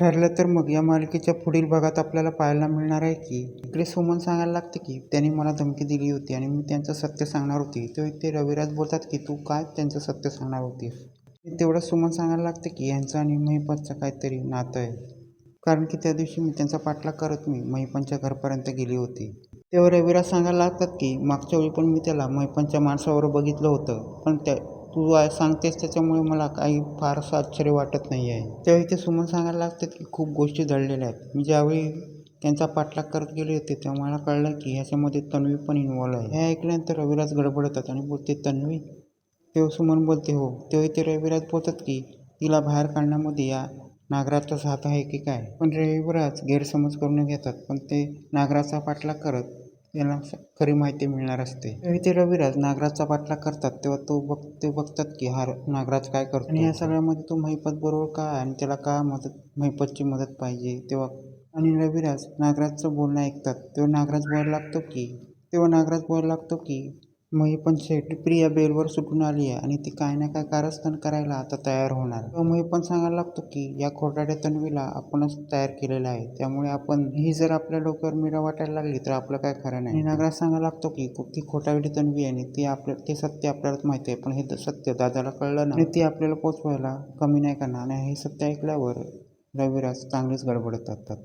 ठरलं तर मग या मालिकेच्या पुढील भागात आपल्याला पाहायला मिळणार आहे की इकडे सुमन सांगायला लागते की त्यांनी मला धमकी दिली होती आणि मी त्यांचं सत्य सांगणार होती. तो इथे रविराज बोलतात की तू काय त्यांचं सत्य सांगणार होतीस? तेवढं सुमन सांगायला लागते की यांचं आणि महिपतचं काहीतरी नातं आहे. कारण की त्या दिवशी मी त्यांचा पाठलाग करत मी महिपनच्या घरपर्यंत गेली होती. तेव्हा रविराज सांगायला लागतात की मागच्या वेळी पण मी त्याला महिपनच्या माणसावर बघितलं होतं पण त्या तू सांगतेस त्याच्यामुळे मला काही फारसं आश्चर्य वाटत नाही आहे. तेव्हा इथे सुमन सांगायला लागतात की खूप गोष्टी दडलेल्या आहेत. मी ज्यावेळी त्यांचा पाठलाग करत गेले होते तेव्हा मला कळलं की ह्याच्यामध्ये तन्वी पण इन्वॉल्व आहे. हे ऐकल्यानंतर रविराज गडबडतात आणि बोलते तन्वी? तेव्हा सुमन बोलते हो. तेव्हा ते रविराज बोलतात की तिला बाहेर काढण्यामध्ये या नागराचाच हात आहे की काय? पण रविराज गैरसमज करून घेतात पण ते नागराचा पाठलाग करत त्याला खरी माहिती मिळणार असते. तेव्हा इथे रविराज नागराजचा पाठलाग करतात तेव्हा तो बघ ते बघतात की हा नागराज काय करतो. आणि या सगळ्यामध्ये तो महिपत बरोबर का आणि त्याला का मदत महिपतची मदत पाहिजे? तेव्हा आणि रविराज नागराजचं बोलणं ऐकतात. तेव्हा नागराज बोलायला लागतो की तेव्हा नागराज बोलायला लागतो की महिपन शेठ प्रिया बेलवर सुटून आली आहे आणि ती काय ना काय कारस्थान करायला आता तयार होणार तेव्हा पण सांगायला लागतो की या खोटाड्या तन्वीला आपणच तयार केलेलं आहे. त्यामुळे आपण ही जर आपल्या डोक्यावर मिरा वाटायला लागली तर आपलं काय खरं नाही. नागराज सांगायला लागतो की ती खोटावडी तन्वी आहे आणि ती आपल्या ते सत्य आपल्यालाच माहिती आहे पण हे सत्य दादाला कळलं ना ती आपल्याला पोचवायला कमी नाही करणार. आणि हे सत्य ऐकल्यावर रविराज चांगलीच गडबडत असतात